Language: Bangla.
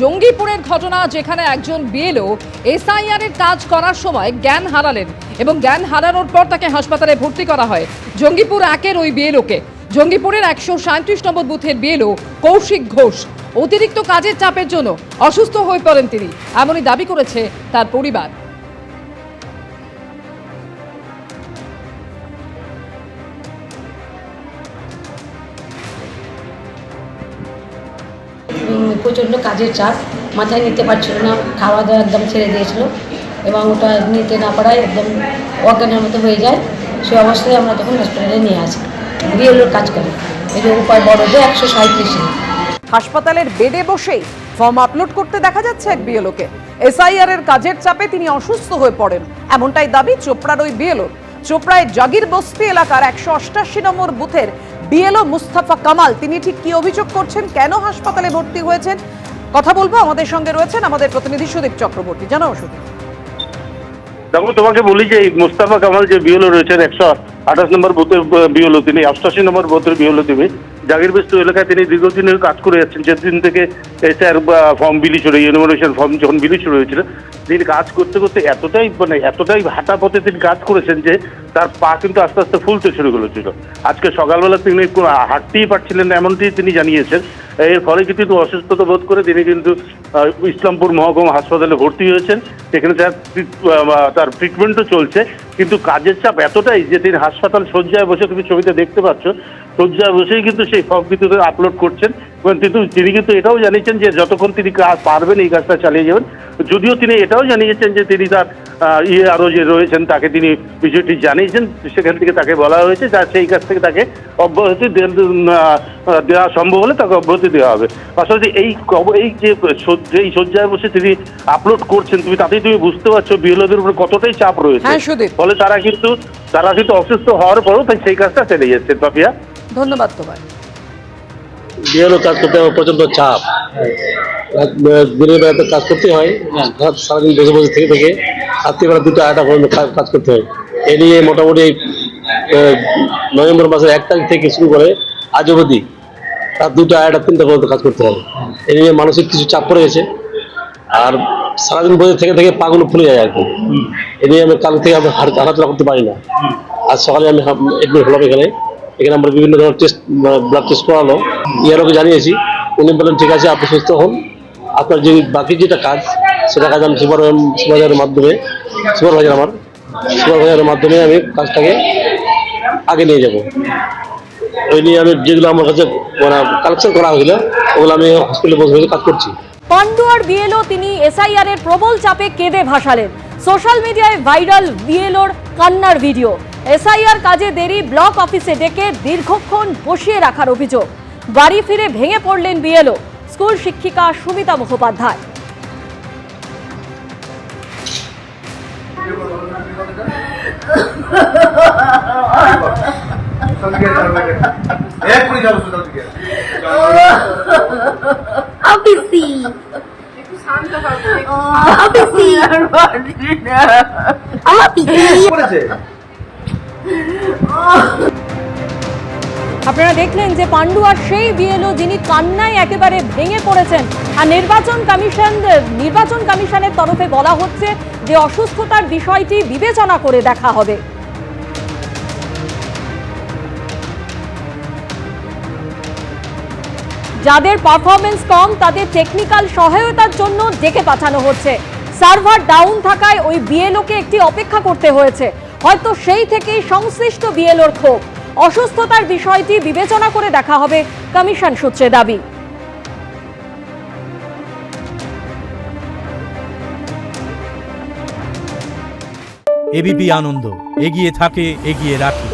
জঙ্গিপুরের ঘটনা যেখানে একজন বিএলও এসআইআর এর কাজ করার সময় জ্ঞান হারালেন এবং জ্ঞান হারানোর পর তাকে হাসপাতালে ভর্তি করা হয়। জঙ্গিপুর একের ওই বিএলওকে। জঙ্গিপুরের একশো সাঁত্রিশ নম্বর বুথের বিএলও কৌশিক ঘোষ। অতিরিক্ত কাজের চাপের জন্য অসুস্থ হয়ে পড়েন তিনি। এমনই দাবি করেছে তার পরিবার। প্রচণ্ড কাজের চাপ, মাথায় নিতে পারছিল না খাওয়া দাওয়া একদম ছেড়ে দিয়েছিল এবং ওটা নিতে না পারায় একদম অজ্ঞানের মতো হয়ে যায়। সে অবস্থায় আমরা তখন হসপিটালে নিয়ে আসি বিএলওর কাজ করে। এই যে উপায় বড় যে একশো সাঁত্রিশে হাসপাতালের বেডে বসেই ফর্ম আপলোড করতে দেখা যাচ্ছে এক বিএলওকে। এসআইআর এর কাজের চাপে তিনি অসুস্থ হয়ে পড়েন। এমনটাই দাবি চোপড়ার ওই বিএলওর চোপড়ায় জাগির বস্তি এলাকার একশো অষ্টাশি নম্বর বুথের বিএলও মুস্তাফা কামাল, তিনি ঠিক কি অভিযোগ করছেন, কেন হাসপাতালে ভর্তি হয়েছেন? কথা বলব, আমাদের সঙ্গে রয়েছেন আমাদের প্রতিনিধি সুদীপ চক্রবর্তী। জানাও সুদীপ। দেখো, তোমাকে বলি যে মুস্তাফা কামাল যে বিওলো রয়েছেন, একশো আঠাশ নম্বর বুথের বিওলো তিনি অষ্টাশি নম্বর বুথের বিওলো তিনি। জাগির বেস্তু এলাকায় তিনি দীর্ঘদিনের কাজ করে যাচ্ছেন। যেদিন থেকে স্যার ফর্ম বিলি শুরু ইউনিভার্সিটির ফর্ম যখন বিলি শুরু হয়েছিল তিনি কাজ করতে করতে এতটাই মানে এতটাই হাঁটা পথে তিনি কাজ করেছেন যে তার পা কিন্তু আস্তে আস্তে ফুলতে শুরু করেছিল। আজকে সকালবেলা তিনি হাঁটতেই পারছিলেন না, এমনটি তিনি জানিয়েছেন। এর ফলে কিন্তু অসুস্থতা বোধ করে তিনি কিন্তু ইসলামপুর মহকুমা হাসপাতালে ভর্তি হয়েছেন। সেখানে তার তার ট্রিটমেন্টও চলছে। কিন্তু কাজের চাপ এতটাই যে তিনি হাসপাতাল শয্যায় বসে তুমি ছবিতে দেখতে পাচ্ছ, শয্যায় বসেই কিন্তু সেই কিন্তু আপলোড করছেন। কিন্তু তিনি কিন্তু এটাও জানিয়েছেন যে যতক্ষণ তিনি কাজ পারবেন এই কাজটা চালিয়ে যাবেন যদিও তিনি এটাও জানিয়েছেন যে তিনি তার ইয়ে আরও যে রয়েছেন তাকে তিনি বিষয়টি জানিয়েছেন সেখান থেকে তাকে বলা হয়েছে যা সেই কাছ থেকে তাকে অব্যাহতি দেওয়া সম্ভব হলে তাকে অব্যাহতি দেওয়া হবে। পাশাপাশি এই এই যে এই শয্যায় বসে তিনি আপলোড করছেন তুমি তাতেই তুমি বুঝতে পারছ বিএলওদের উপর কতটাই চাপ রয়েছে। হ্যাঁ, ফলে তারা কিন্তু তারা কিন্তু অসুস্থ হওয়ার পরেও তাই সেই কাজটা চালিয়ে যাচ্ছেন পাপিয়া। ধন্যবাদ তোমায়। বিয়েরও কাজ করতে আমার প্রচণ্ড চাপ। দিনের বেলাতে কাজ করতে হয়। রাত সারাদিন বসে বসে থেকে থেকে রাত্রিবেলা দুটো আড়াইটা পর্যন্ত কাজ করতে হয়। এ নিয়ে মোটামুটি নভেম্বর মাসের এক তারিখ থেকে শুরু করে আজ অবধি রাত দুটো আড়াইটা তিনটা পর্যন্ত কাজ করতে হয়। এ নিয়ে মানসিক কিছু চাপ পড়ে গেছে। আর সারাদিন বসে থেকে থেকে পাগুলো ফুলে যায় আর কি এ নিয়ে আমি কাল থেকে আমি হাঁটা- হাঁটাচলা করতে পারি না। আজ সকালে আমি এডমিট হলাম এখানে। এখানে আমরা বিভিন্ন ধরনের টেস্ট ব্লাড টেস্ট করালো। ইয়ারোকে জানিয়েছি, উনি বলেন ঠিক আছে, আপনি সুস্থ হন। আপনার যে বাকি যেটা কাজ, সেটা কাজ আমি সুপার সুপারভাইজারের মাধ্যমে, সুপারভাইজার আমার, সুপারভাইজারের মাধ্যমে আমি কাজটাকে আগে নিয়ে যাব। ওই নিয়ে আমি যেগুলো আমার কাছে মানে কালেকশন করা হয়েছিল, ওগুলো আমি হসপিটালে বসে কাজ করছি। পান্ডুয়ার বিএলও, তিনি এসআইআর এর প্রবল চাপে কেঁদে ভাসালেন। সোশ্যাল মিডিয়ায় ভাইরাল বিএলওর কান্নার ভিডিও এসআইআর কাজে দেরি ব্লক অফিসে ডেকে দীর্ঘক্ষণ বসিয়ে রাখার অভিযোগ। বাড়ি ফিরে ভেঙে পড়লেন বিএলও স্কুল শিক্ষিকা সুমিতা মুখোপাধ্যায়। যাব আপনারা দেখলেন যে পান্ডুয়ার সেই বিএলও যিনি কান্নায় একেবারে ভেঙে পড়েছেন, আর নির্বাচন কমিশন, নির্বাচন কমিশনের তরফে বলা হচ্ছে যে অসুস্থতার বিষয়টি বিবেচনা করে দেখা হবে। যাদের পারফরমেন্স কম, তাদের টেকনিক্যাল সহায়তার জন্য ডেকে পাঠানো হচ্ছে। সার্ভার ডাউন থাকায় ওই বিএলওকে একটি অপেক্ষা করতে হয়েছে। হয়তো সেই থেকেই সংশ্লিষ্ট বিএলওর ক্ষোভ। অসুস্থতার বিষয়টি বিবেচনা করে দেখা হবে কমিশন সূত্রে দাবি। এবিপি আনন্দ, এগিয়ে থাকে, এগিয়ে রাখে।